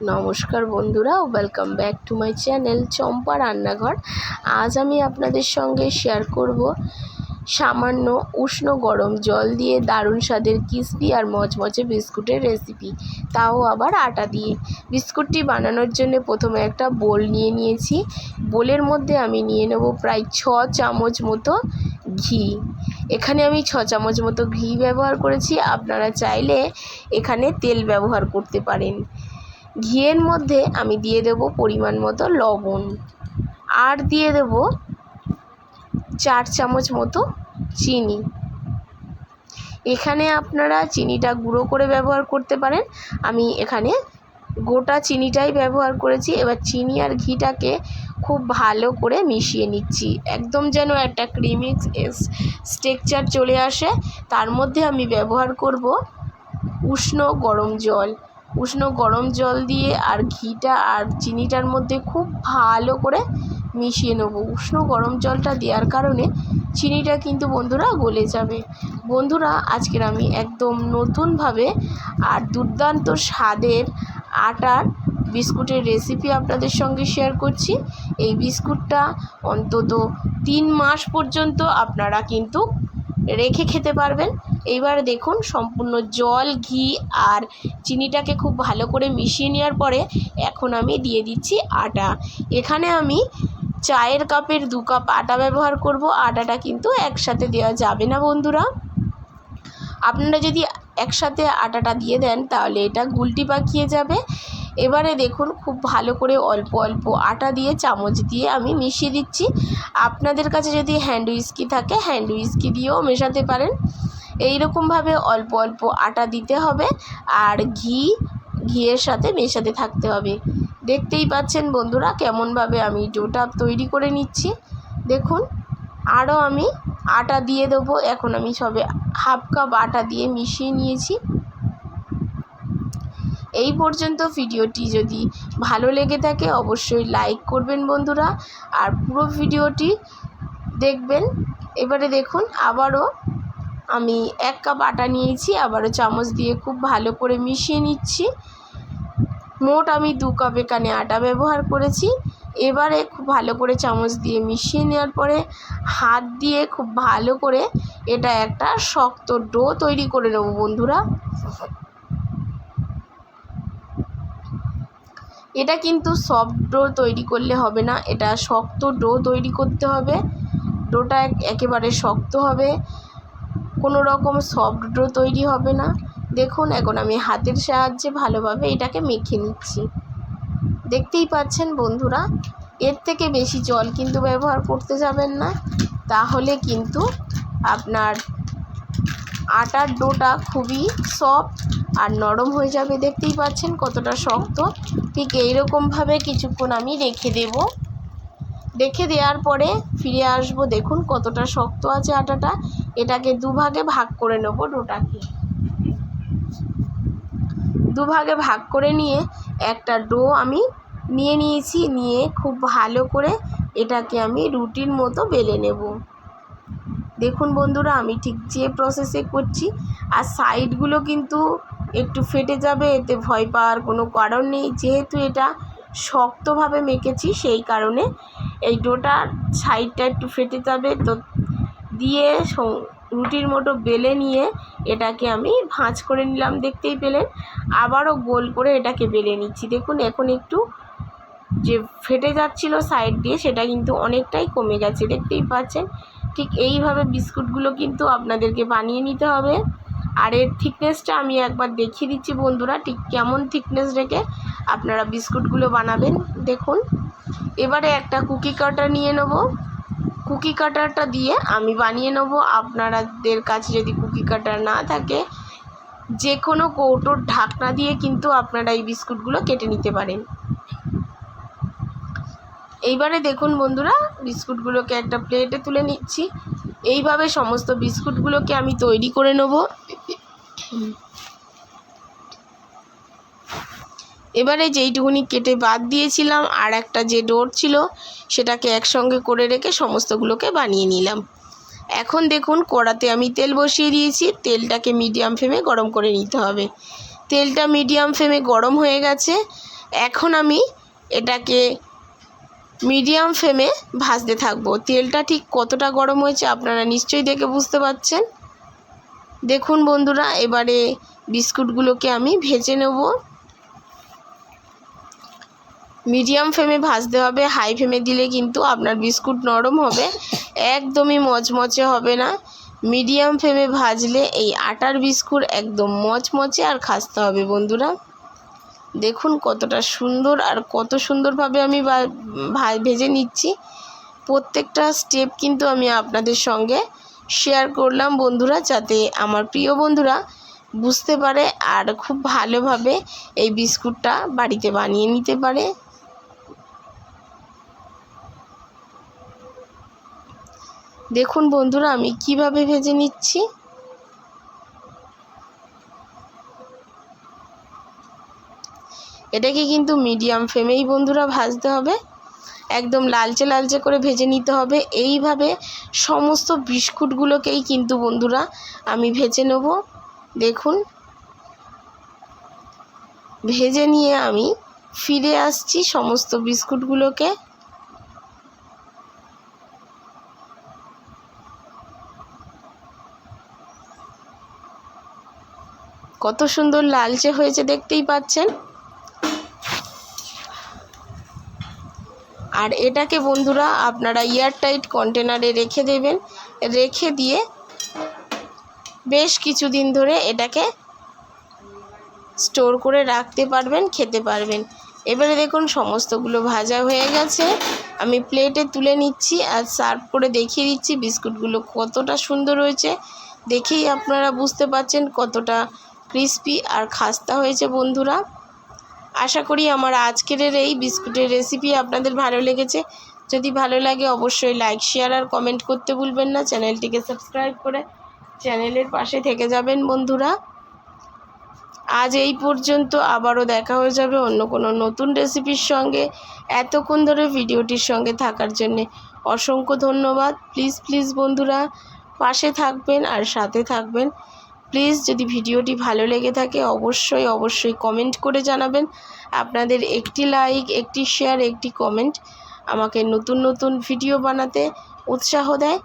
নমস্কার বন্ধুরা welcome back to my channel Champa Rannaghar. আজ আমি আপনাদের সঙ্গে শেয়ার করব সামান্য উষ্ণ গরম জল দিয়ে দারুণ স্বাদের কিসপি আর মচমচে বিস্কুটের রেসিপি তাও আবার আটা দিয়ে। বিস্কুটটি বানানোর জন্য প্রথমে একটা বোল নিয়ে নিয়েছি। বোলের মধ্যে আমি নিয়ে নেব প্রায় ছ চামচ মতো ঘি। এখানে আমি ছ চামচ মতো ঘি ব্যবহার করেছি। আপনারা চাইলে এখানে তেল ব্যবহার করতে পারেন। ঘিয়ের মধ্যে আমি দিয়ে দেব পরিমাণ মতো লবণ। আর দিয়ে দেব চার চামচ মতো চিনি। এখানে আপনারা চিনিটা গুঁড়ো করে ব্যবহার করতে পারেন। আমি এখানে গোটা চিনিটাই ব্যবহার করেছি। এবার চিনি আর ঘিটাকে খুব ভালো করে মিশিয়ে নিচ্ছি। একদম যেন একটা ক্রিমি স্ট্রেকচার চলে আসে। তার মধ্যে আমি ব্যবহার করব উষ্ণ গরম জল। উষ্ণ গরম জল দিয়ে আর ঘিটা আর চিনিটার মধ্যে খুব ভালো করে মিশিয়ে নেব। উষ্ণ গরম জলটা দেওয়ার কারণে চিনিটা কিন্তু বন্ধুরা গলে যাবে। বন্ধুরা, আজকের আমি একদম নতুনভাবে আর দুর্দান্ত স্বাদের আটার বিস্কুটের রেসিপি আপনাদের সঙ্গে শেয়ার করছি। এই বিস্কুটটা অন্তত তিন মাস পর্যন্ত আপনারা কিন্তু রেখে খেতে পারবেন। এইবার দেখুন সম্পূর্ণ জল, ঘি আর চিনিটাকে খুব ভালো করে মিশিয়ে নেওয়ার পরে এখন আমি দিয়ে দিচ্ছি আটা। এখানে আমি চায়ের কাপের দু কাপ আটা ব্যবহার করব। আটাটা কিন্তু একসাথে দেওয়া যাবে না বন্ধুরা। আপনারা যদি একসাথে আটাটা দিয়ে দেন তাহলে এটা গুলটি পাকিয়ে যাবে। এবারে দেখুন খুব ভালো করে অল্প অল্প আটা দিয়ে চামচ দিয়ে আমি মিশিয়ে দিচ্ছি। আপনাদের কাছে যদি হ্যান্ড উইস্কি থাকে হ্যান্ড উইস্কি দিয়েও মেশাতে পারেন। এই রকমভাবে অল্প অল্প আটা দিতে হবে আর ঘি, ঘিয়ের সাথে মেশাতে থাকতে হবে। দেখতেই পাচ্ছেন বন্ধুরা কেমনভাবে আমি ডোটা তৈরি করে নিচ্ছি। দেখুন, আরও আমি আটা দিয়ে দেবো। এখন আমি সবে হাফ কাপ আটা দিয়ে মিশিয়ে নিয়েছি। এই পর্যন্ত ভিডিওটি যদি ভালো লেগে থাকে অবশ্যই লাইক করবেন বন্ধুরা। আর পুরো ভিডিওটি দেখবেন। এবারে দেখুন, আবারও আমি এক কাপ আটা নিয়েছি, আবারও চামচ দিয়ে খুব ভালো করে মিশিয়ে নিচ্ছি। মোট আমি দু কাপ এখানে আটা ব্যবহার করেছি। এবারে খুব ভালো করে চামচ দিয়ে মিশিয়ে নেওয়ার পরে হাত দিয়ে খুব ভালো করে এটা একটা শক্ত ডো তৈরি করে নেব বন্ধুরা। এটা কিন্তু সফট ডো তৈরি করলে হবে না, এটা শক্ত ডো তৈরি করতে হবে। ডোটা একেবারে শক্ত হবে। কোনো রকম সফট ডো তৈরি হবে না। দেখুন, এখন আমি হাতের সাহায্যে ভালোভাবে এটাকে মেখে নিচ্ছি। দেখতেই পাচ্ছেন বন্ধুরা, এর থেকে বেশি জল কিন্তু ব্যবহার করতে যাবেন না। তাহলে কিন্তু আপনার আটার ডোটা খুবই সফট আর নরম হয়ে যাবে। দেখতেই পাচ্ছেন কতটা শক্ত। ঠিক এইরকমভাবে কিছুক্ষণ আমি রেখে দেব। রেখে দেওয়ার পরে ফিরে আসব। দেখুন কতটা শক্ত আছে আটাটা। এটাকে দুভাগে ভাগ করে নেব ডোটাকে। দুভাগে ভাগ করে নিয়ে একটা ডো আমি নিয়ে নিয়েছি। নিয়ে খুব ভালো করে এটাকে আমি রুটির মতো বেলে নেব। দেখুন বন্ধুরা, আমি ঠিক যে প্রসেসে করছি। আর সাইডগুলো কিন্তু একটু ফেটে যাবে, এতে ভয় পাওয়ার কোনো কারণ নেই। যেহেতু এটা শক্তভাবে মেখেছি, সেই কারণে এই ডোটার সাইডটা একটু ফেটে যাবে, তো দিয়ে রুটির মতো বেলে নিয়ে এটাকে আমি ভাঁজ করে নিলাম, দেখতেই পেলেন? আবারও গোল করে এটাকে বেলে নিচ্ছি। দেখুন, এখন একটু যে ফেটে যাচ্ছিল সাইড দিয়ে, সেটা কিন্তু অনেকটাই কমে গেছে, দেখতেই পাচ্ছেন? ঠিক এইভাবে বিস্কুটগুলো কিন্তু আপনাদেরকে বানিয়ে নিতে হবে। আর এর থিকনেসটা আমি একবার দেখিয়ে দিচ্ছি বন্ধুরা, ঠিক কেমন থিকনেস রেখে আপনারা বিস্কুটগুলো বানাবেন। দেখুন এবারে একটা কুকি কাটার নিয়ে নেব। কুকি কাটারটা দিয়ে আমি বানিয়ে নেব। আপনাদের কাছে যদি কুকি কাটার না থাকে যে কোনো কৌটোর ঢাকনা দিয়ে কিন্তু আপনারা এই বিস্কুটগুলো কেটে নিতে পারেন। এইবারে দেখুন বন্ধুরা, বিস্কুটগুলোকে একটা প্লেটে তুলে নিচ্ছি। এইভাবে সমস্ত বিস্কুটগুলোকে আমি তৈরি করে নেব। এবারে যেইটুকুনি কেটে বাদ দিয়েছিলাম, আর একটা যে ডোর ছিল, সেটাকে একসঙ্গে করে রেখে সমস্তগুলোকে বানিয়ে নিলাম। এখন দেখুন, কড়াতে আমি তেল বসিয়ে দিয়েছি। তেলটাকে মিডিয়াম ফ্লেমে গরম করে নিতে হবে। তেলটা মিডিয়াম ফ্লেমে গরম হয়ে গেছে। এখন আমি এটাকে মিডিয়াম ফ্লেমে ভাজতে থাকব। তেলটা ঠিক কতটা গরম হয়েছে আপনারা নিশ্চয়ই দেখে বুঝতে পারছেন। দেখুন বন্ধুরা, এবারে বিস্কুটগুলোকে আমি ভেজে নেব। মিডিয়াম ফ্লেমে ভাজতে হবে, হাই ফ্লেমে দিলে কিন্তু আপনার বিস্কুট নরম হবে, একদমই মচমচে হবে না। মিডিয়াম ফ্লেমে ভাজলে এই আটার বিস্কুট একদম মচমচে আর খাসতে হবে বন্ধুরা। দেখুন কতটা সুন্দর আর কত সুন্দরভাবে আমি ভেজে নিচ্ছি। প্রত্যেকটা স্টেপ কিন্তু আমি আপনাদের সঙ্গে শেয়ার করলাম বন্ধুরা, যাতে আমার প্রিয় বন্ধুরা বুঝতে পারে আর খুব ভালোভাবে এই বিস্কুটটা বাড়িতে বানিয়ে নিতে পারে। দেখুন বন্ধুরা, আমি কীভাবে ভেজে নিচ্ছি। এটাকে কিন্তু মিডিয়াম ফ্লেমেই বন্ধুরা ভাজতে হবে। একদম লালচে লালচে করে ভেজে নিতে হবে। এইভাবে সমস্ত বিস্কুটগুলোকেই কিন্তু বন্ধুরা আমি ভেজে নেব। দেখুন। ভেজে নিয়ে আমি ফিরে আসছি সমস্ত বিস্কুটগুলোকে। কত সুন্দর লালচে হয়েছে দেখতেই পাচ্ছেন। আর এটাকে বন্ধুরা আপনারা এয়ারটাইট কন্টেনারে রেখে দেবেন। রেখে দিয়ে বেশ কিছুদিন ধরে এটাকে স্টোর করে রাখতে পারবেন, খেতে পারবেন। এবারে দেখুন সমস্তগুলো ভাজা হয়ে গেছে। আমি প্লেটে তুলে নিচ্ছি আর সার্ভ করে দেখিয়ে দিচ্ছি বিস্কুটগুলো কতটা সুন্দর হয়েছে। দেখেই আপনারা বুঝতে পারছেন কতটা ক্রিস্পি আর খাস্তা হয়েছে বন্ধুরা। আশা করি আমার আজকের এই বিস্কুটের রেসিপি আপনাদের ভালো লেগেছে। যদি ভালো লাগে অবশ্যই লাইক শেয়ার আর কমেন্ট করতে ভুলবেন না। চ্যানেলটিকে সাবস্ক্রাইব করে চ্যানেলের পাশে থেকে যাবেন বন্ধুরা। আজ এই পর্যন্ত আবারও দেখা হয়ে যাবে অন্য কোনো নতুন রেসিপির সঙ্গে। এতক্ষণ ধরে ভিডিওটির সঙ্গে থাকার জন্যে অসংখ্য ধন্যবাদ। প্লিজ প্লিজ বন্ধুরা, পাশে থাকবেন আর সাথে থাকবেন। প্লিজ যদি ভিডিওটি ভালো লেগে থাকে, অবশ্যই অবশ্যই কমেন্ট করে জানাবেন। আপনাদের একটি লাইক, একটি শেয়ার, একটি কমেন্ট আমাকে নতুন নতুন ভিডিও বানাতে উৎসাহ দেয়।